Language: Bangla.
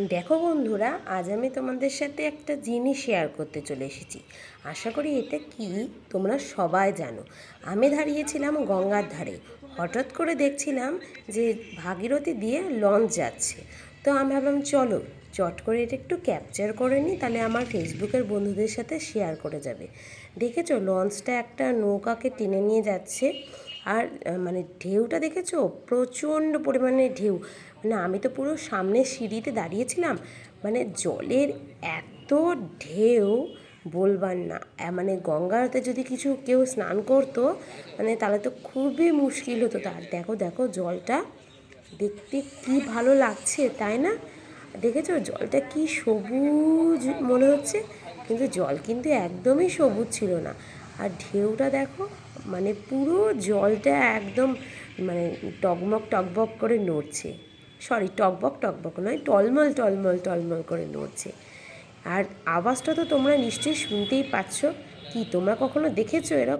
দেখো বন্ধুরা, আজ আমি তোমাদের সাথে একটা জিনিস শেয়ার করতে চলে এসেছি। আশা করি এটা কি তোমরা সবাই জানো। আমি দাঁড়িয়েছিলাম গঙ্গার ধারে। হঠাৎ করে দেখছিলাম যে ভাগীরথী দিয়ে লঞ্চ যাচ্ছে। তো আমি ভাবলাম, চলো, চট করে এটা একটু ক্যাপচার করে নিই, তাহলে আমার ফেসবুকের বন্ধুদের সাথে শেয়ার করে যাবে। দেখেছ লঞ্চটা একটা নৌকাকে টেনে নিয়ে যাচ্ছে। আর মানে ঢেউটা দেখেছ? প্রচণ্ড পরিমাণে ঢেউ। মানে আমি তো পুরো সামনে সিঁড়িতে দাঁড়িয়েছিলাম। মানে জলের এত ঢেউ বলবার না। মানে গঙ্গাতে যদি কিছু কেউ স্নান করতো মানে তাহলে তো খুবই মুশকিল হতো তার। দেখো দেখো জলটা। দেখতে কি ভালো লাগছে, তাই না? দেখেছ? জলটা কি সবুজ মনে হচ্ছে। কিন্তু জল কিন্তু একদমই সবুজ ছিল না। আর ঢেউটা দেখো মানে পুরো জলটা একদম মানে টকমক টকবক করে নড়ছে। সরি টকবক টকবক নয়, টলমল টলমল টলমল করে নড়ছে। আর আওয়াজটা তো তোমরা নিশ্চয়ই শুনতেই পাচ্ছ। কি, তোমরা কখনো দেখেছ এরকম?